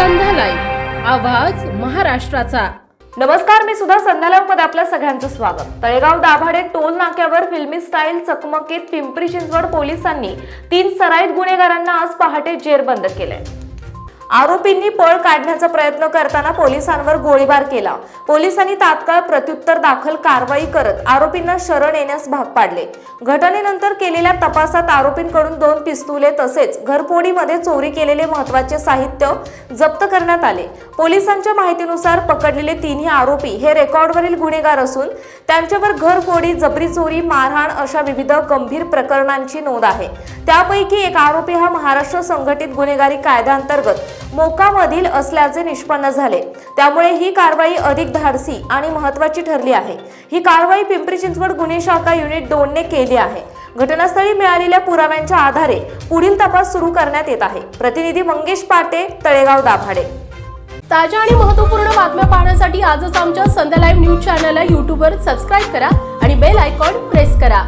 आवाज महाराष्ट्राचा. नमस्कार मी सुद्धा संध्यालाईव्ह आपल्या सगळ्यांचं स्वागत. तळेगाव दाभाडे टोल नाक्यावर फिल्मी स्टाईल चकमकीत पिंपरी चिंचवड पोलिसांनी तीन सराईत गुन्हेगारांना आज पहाटे जेरबंद केले. आरोपींनी पळ काढण्याचा प्रयत्न करताना पोलिसांवर गोळीबार केला. पोलिसांनी तात्काळ प्रत्युत्तर दाखल कारवाई करत आरोपींना शरण येण्यास भाग पाडले. घटनेनंतर केलेल्या तपासात आरोपींकडून दोन पिस्तुले तसेच घरफोडीमध्ये चोरी केलेले महत्त्वाचे साहित्य जप्त करण्यात आले. पोलिसांच्या माहितीनुसार पकडलेले तिन्ही आरोपी हे रेकॉर्डवरील गुन्हेगार असून त्यांच्यावर घरफोडी जबरी चोरी मारहाण अशा विविध गंभीर प्रकरणांची नोंद आहे. त्यापैकी एक आरोपी हा महाराष्ट्र संघटित गुन्हेगारी कायद्याअंतर्गत मोकामधील असल्याचे निष्पन्न झाले. त्यामुळे ही कारवाई अधिक धाडसी आणि महत्वाची ठरली आहे. ही कारवाई पिंपरी चिंचवड गुन्हे शाखा युनिट दोनने केली आहे. घटनास्थळी मिळालेल्या पुराव्यांच्या आधारे पुढील तपास सुरू करण्यात येत आहे. प्रतिनिधी मंगेश पाटे तळेगाव दाभाडे. ताज्या आणि महत्त्वपूर्ण बातम्या पाहण्यासाठी आजच आमच्या संध्या लाईव्ह न्यूज चॅनलला यूट्यूबवर सबस्क्राईब करा आणि बेल आयकॉन प्रेस करा.